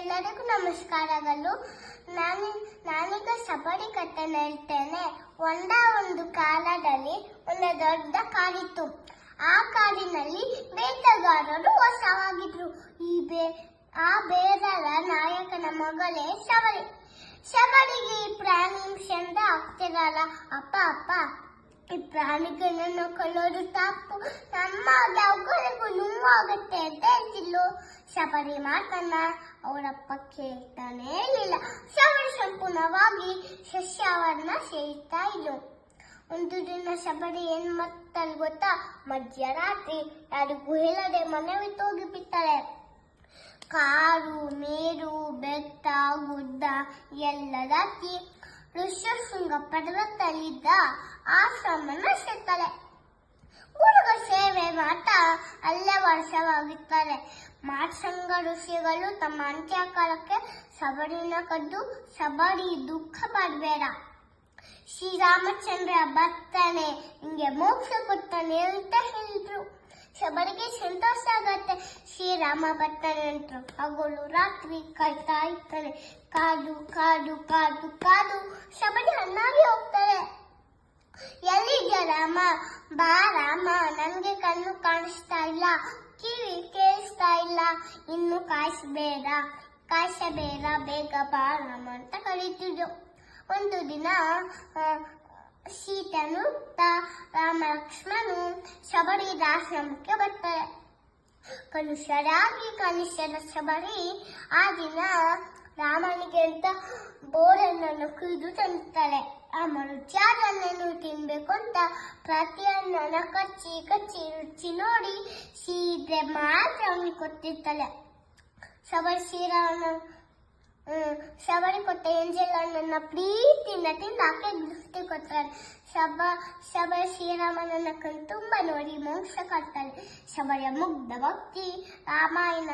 ಎಲ್ಲರಿಗೂ ನಮಸ್ಕಾರಗಳು. ನಾನು, ನಾನೀಗ ಸಬರಿ ಕಥೆ ಹೇಳ್ತೇನೆ. ಒಂದ ಒಂದು ಕಾಲದಲ್ಲಿ ಒಂದು ದೊಡ್ಡ ಕಾಡಿತ್ತು. ಆ ಕಾಡಿನಲ್ಲಿ ಬೇಟೆಗಾರರು ಹೊಸವಾಗಿದ್ರು ಈ ಬೇ, ಆ ಬೇರರ ನಾಯಕನ ಮಗಳೇ ಶಬರಿ. ಶಬರಿಗೆ ಈ ಪ್ರಾಣಿ ಚಂದ ಆಗ್ತಿರಲ್ಲ. ಅಪ್ಪ ಅಪ್ಪ, ಈ ಪ್ರಾಣಿಗಳನ್ನು ಕೊಲ್ಲೋದು ತಪ್ಪು. ನಮ್ಮ ದವಗಳಿಗೂ ನೋವಾಗುತ್ತೆ ಅಂತ ಹೇಳ್ತಿದ್ಲು ಶಬರಿ ಮಾತನ್ನ ಅವರಪ್ಪ ಕೇಳ್ತಾನೆ ಇರಲಿಲ್ಲ ಶಬರಿ ಸಂಪೂರ್ಣವಾಗಿ ಸಸ್ಯಾವರಣ ಸೇರ್ತಾ ಇದ್ರು ಒಂದು ದಿನ ಶಬರಿ ಏನ್ ಮಾಡ್ತಾಳೆ ಗೊತ್ತಾ ಮಧ್ಯರಾತ್ರಿ ಯಾರಿಗೂ ಹೇಳದೆ ಮನೆ ಬಿಟ್ಟು ಹೋಗಿ ಬಿಡ್ತಾಳೆ ಕಾಡು ಮೇರು, ಬೆಟ್ಟ, ಗುಡ್ಡ, ಎಲ್ಲ ಋಷ್ಯ ಋಷ್ಯಶೃಂಗ ಪರ್ವತಲ್ಲಿದ್ದ ಆಶ್ರಮನ ಮಾಡ್ತಾ ಅಲ್ಲೇ ವರ್ಷವಾಗಿರ್ತಾರೆ ಮಾತ್ಸಂಗ ಋಷಿಗಳು ತಮ್ಮ ಅಂತ್ಯಕಾಲಕ್ಕೆ ಸಬರಿನ ಕದ್ದು ಸಬರಿ ದುಃಖ ಪಡಬೇಡ ಶ್ರೀರಾಮಚಂದ್ರ ಬರ್ತಾನೆ ಹಿಂಗೆ ಮೋಕ್ಷ ಕೊಡ್ತಾನೆ ಅಂತ ಹೇಳಿದ್ರು. ಶಬರಿಗೆ ಸಂತೋಷ ಆಗತ್ತೆ. ಶ್ರೀರಾಮ ಬರ್ತಾನೆ ಅಂತ ಹಗಲು ರಾತ್ರಿ ಕಾಯ್ತಾ ಇರ್ತಾನೆ. ಕಾದು ಕಾದು ಕಾದು ಕಾದು ಶಬರಿ ಅನ್ನಾಗಿ ಹೋಗ್ತಾರೆ ಎಲ್ಲಿದ್ಯಾ ರಾಮ? ಬಾ ರಾಮ ನನ್ಗೆ ಕಣ್ಣು ಕಾಣಿಸ್ತಾ ಇಲ್ಲ, ಕಿವಿ ಕೇಳಿಸ್ತಾ ಇಲ್ಲ. ಇನ್ನು ಕಾಯಿಸಬೇಡ ಕಾಯಿಸಬೇಡ, ಬೇಗ ಬಾ ಅಂತ ಕರೀತಿದ್ರು. ಒಂದು ದಿನ ಸೀತನು ರಾಮ ಲಕ್ಷ್ಮಣನು ಶಬರಿ ಆಶ್ರಮಕ್ಕೆ ಬರ್ತಾರೆ. ಕಲುಷರಾಗಿ ಕನಿಷ್ಠದ ಶಬರಿ ಆ ದಿನ ರಾಮನಿಗೆ ಅಂತ ಬೋರನ್ನು ಕುಯ್ದು ತಂತಾಳೆ ಆ ಮರುಚಾರಣ್ಣನ್ನು ತಿನ್ಬೇಕು ಅಂತ ಪ್ರತಿಯೊಂದನ್ನ ಕಚ್ಚಿ ಕಚ್ಚಿ ರುಚಿ ನೋಡಿ ಸೀದೆ ಮಾತ್ರ ಅವನಿಗೆ ಕೊಟ್ಟಿರ್ತಾಳೆ. ಶ್ರೀರಾಮನ ಹ್ಮ್, ಶಬರಿ ಕೊಟ್ಟ ಏಂಜಲ್ ನನ್ನ ಪ್ರೀತಿಯಿಂದ ತಿಂದು ಆಕೆ ದೃಷ್ಟಿ ಕೊಡ್ತಾಳೆ. ಶಬ ಶಬರಿ ಶ್ರೀರಾಮನನ್ನ ಕಣ್ಣು ತುಂಬ ನೋಡಿ ಮೋಕ್ಷ ಕೊಡ್ತಾಳೆ. ಶಬರಿಯ ಮುಗ್ಧ ಭಕ್ತಿ ರಾಮಾಯಣ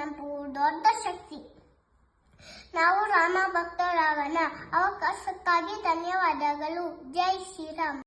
ದೊಡ್ಡ ಶಕ್ತಿ. ನಾವು ರಾಮ ಭಕ್ತರಾಗೋಣ ಅವಕಾಶಕ್ಕಾಗಿ ಧನ್ಯವಾದಗಳು. ಜೈ ಶ್ರೀರಾಮ್.